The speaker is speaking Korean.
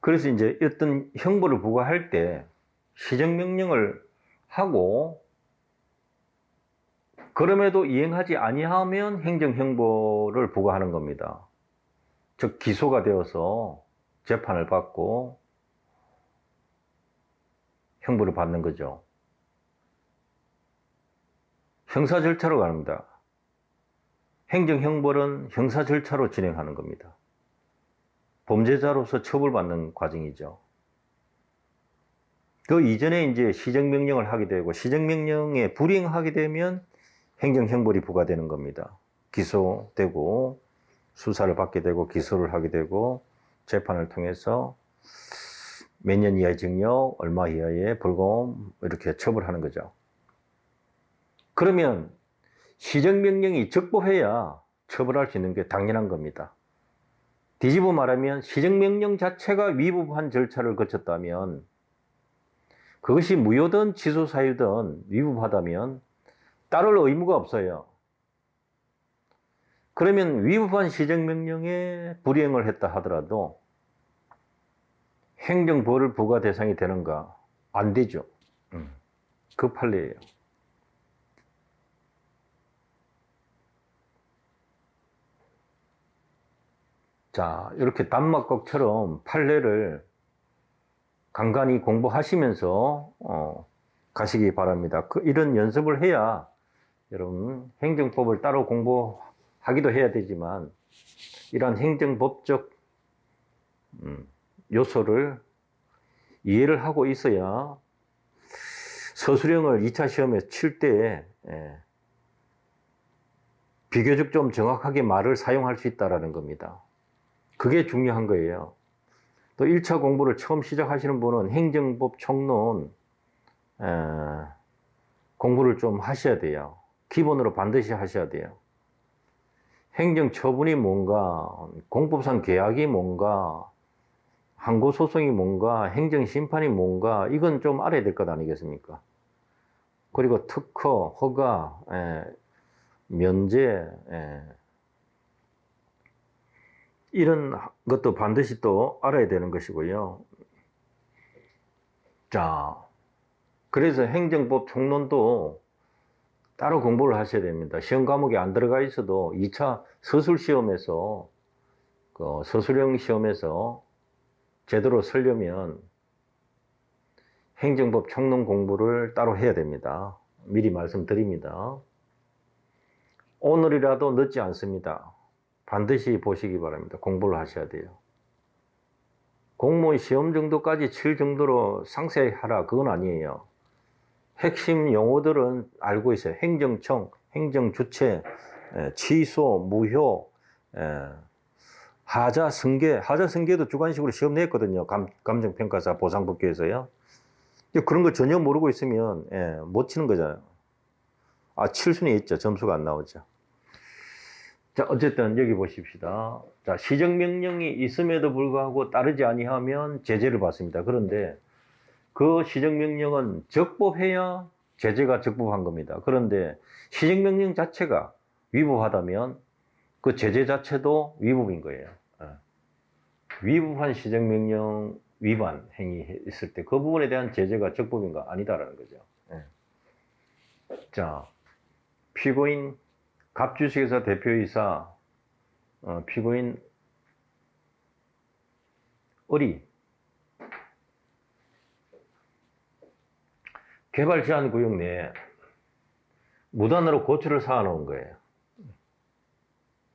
그래서 이제 어떤 형벌을 부과할 때 시정명령을 하고 그럼에도 이행하지 아니하면 행정형벌을 부과하는 겁니다. 즉 기소가 되어서 재판을 받고 형벌을 받는 거죠. 형사 절차로 갑니다. 행정 형벌은 형사 절차로 진행하는 겁니다. 범죄자로서 처벌받는 과정이죠. 그 이전에 이제 시정명령을 하게 되고 시정명령에 불이행하게 되면 행정형벌이 부과되는 겁니다. 기소되고 수사를 받게 되고 기소를 하게 되고 재판을 통해서 몇 년 이하의 징역, 얼마 이하의 벌금 이렇게 처벌하는 거죠. 그러면 시정명령이 적법해야 처벌할 수 있는 게 당연한 겁니다. 뒤집어 말하면 시정명령 자체가 위법한 절차를 거쳤다면 그것이 무효든 취소사유든 위법하다면 따를 의무가 없어요. 그러면 위법한 시정명령에 불이행을 했다 하더라도 행정벌을 부과 대상이 되는가? 안 되죠. 음, 그 판례예요. 자, 이렇게 단막극처럼 판례를 간간히 공부하시면서 어, 가시기 바랍니다. 그, 이런 연습을 해야 여러분 행정법을 따로 공부하기도 해야 되지만 이러한 행정법적 음, 요소를 이해를 하고 있어야 서술형을 2차 시험에 칠때 예, 비교적 좀 정확하게 말을 사용할 수 있다라는 겁니다. 그게 중요한 거예요. 또 1차 공부를 처음 시작하시는 분은 행정법 총론 에, 공부를 좀 하셔야 돼요. 기본으로 반드시 하셔야 돼요. 행정처분이 뭔가, 공법상 계약이 뭔가, 항고소송이 뭔가, 행정심판이 뭔가, 이건 좀 알아야 될 것 아니겠습니까? 그리고 특허, 허가, 에, 면제, 에, 이런 것도 반드시 또 알아야 되는 것이고요. 자, 그래서 행정법 총론도 따로 공부를 하셔야 됩니다. 시험 과목에 안 들어가 있어도 2차 서술 시험에서, 그 서술형 시험에서 제대로 설려면 행정법 총론 공부를 따로 해야 됩니다. 미리 말씀드립니다. 오늘이라도 늦지 않습니다. 반드시 보시기 바랍니다. 공부를 하셔야 돼요. 공무원 시험 정도까지 칠 정도로 상세히 하라. 그건 아니에요. 핵심 용어들은 알고 있어요. 행정청, 행정주체, 에, 취소, 무효, 에, 하자, 승계. 하자, 승계도 주관식으로 시험 냈거든요. 감, 감정평가사 보상법규에서요. 그런 거 전혀 모르고 있으면 예, 못 치는 거잖아요. 아, 칠 수는 있죠. 점수가 안 나오죠. 자, 어쨌든 여기 보십시다. 자, 시정명령이 있음에도 불구하고 따르지 아니하면 제재를 받습니다. 그런데 그 시정명령은 적법해야 제재가 적법한 겁니다. 그런데 시정명령 자체가 위법하다면 그 제재 자체도 위법인 거예요. 예. 위법한 시정명령 위반 행위 있을 때 그 부분에 대한 제재가 적법인가 아니다라는 거죠. 예. 자, 피고인 갑주식회사 대표이사 어, 피고인 어리 개발 제한 구역 내에 무단으로 고추를 쌓아 놓은 거예요.